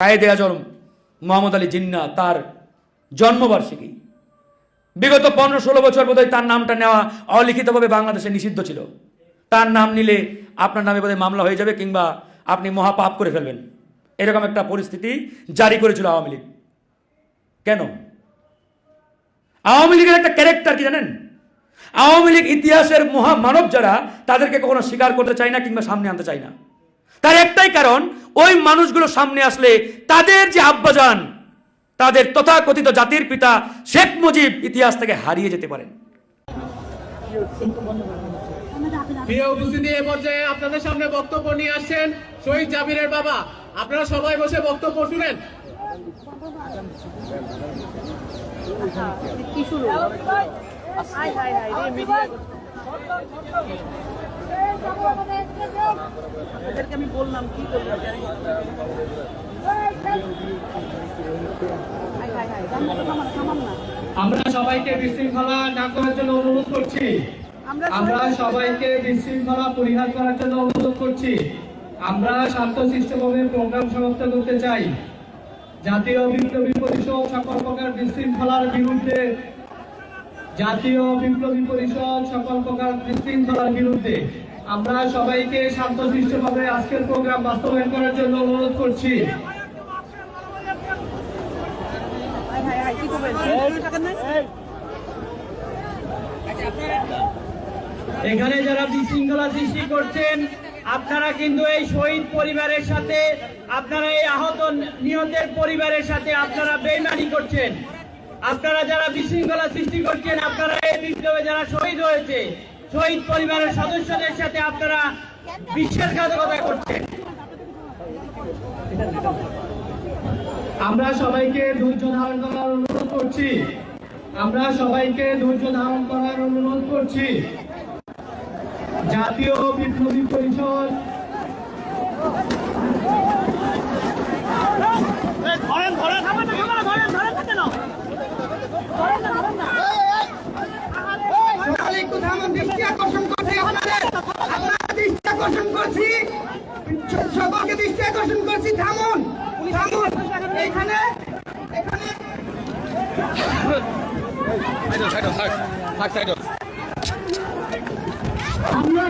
কায়েদে আজম, মোহাম্মদ আলী জিন্না তার জন্মবার্ষিকী। বিগত পনেরো ষোলো বছর বোধহয় তার নামটা নেওয়া অলিখিতভাবে বাংলাদেশে নিষিদ্ধ ছিল। তার নাম নিলে আপনার নামে বোধহয় মামলা হয়ে যাবে কিংবা আপনি মহাপাপ করে ফেলবেন। এরকম একটা পরিস্থিতি জারি করেছিল আওয়ামী লীগ। কেন? আওয়ামী লীগের একটা ক্যারেক্টার কি জানেন? আওয়ামী লীগ ইতিহাসের মহামানব যারা, তাদেরকে কখনো স্বীকার করতে চায় না কিংবা সামনে আনতে চায় না। তার একটাই কারণ ওই মানুষগুলো সামনে আসলে তাদের যে আব্বাজান তাদের তথাকথিত জাতির পিতা শেখ মুজিব ইতিহাস থেকে হারিয়ে যেতে পারেন প্রিয় উপস্থিতি এ পর্যায়ে আপনাদের সামনে বক্তব্য নিয়ে আসছেন শহীদ জাবিরের বাবা আপনারা সবাই বসে বক্তব্য শুনেন কি শুরু হাই হাই হাই রে মিডিয়া এদেরকে আমি বললাম কি করব? আমরা সবাইকে বিশৃঙ্খলা না করার জন্য অনুরোধ করছি। আমরা আমরা সবাইকে বিশৃঙ্খলা পরিহার করার জন্য অনুরোধ করছি। আমরা শান্তশিষ্টভাবে প্রোগ্রাম সমাপ্ত করতে চাই। জাতীয় বিপ্লবী পরিষদ সকল প্রকার বিশৃঙ্খলার বিরুদ্ধে জাতীয় বিপ্লবী পরিষদ সকল প্রকার বিশৃঙ্খলার বিরুদ্ধে আমরা সবাইকে শান্তশিষ্টভাবে আজকের প্রোগ্রাম বাস্তবায়ন করার জন্য অনুরোধ করছি। এখানে যারা বিশৃঙ্খলা সৃষ্টি করছেন, আপনারা কিন্তু এই শহীদ পরিবারের সাথে, আপনারা এই আহত নিহতের পরিবারের সাথে আপনারা বেইমানি করছেন। আপনারা যারা বিশৃঙ্খলা সৃষ্টি করছেন, আপনারা এই বিপ্লবে যারা শহীদ হয়েছে শহীদ পরিবারের সদস্যদের সাথে আপনারা বিশ্বাসঘাতকতা করছেন। আমরা সবাইকে ধৈর্য ধারণ করার অনুরোধ করছি। আমরা সবাইকে ধৈর্য ধারণ করার অনুরোধ করছি। জাতীয় বিপ্লবী পরিষদ দৃষ্টি আকর্ষণ করছি আপনাদের? দৃষ্টি আকর্ষণ করছি। সকলকে দৃষ্টি আকর্ষণ করছি থামুন থামুন। এখানে এখানে। আমরা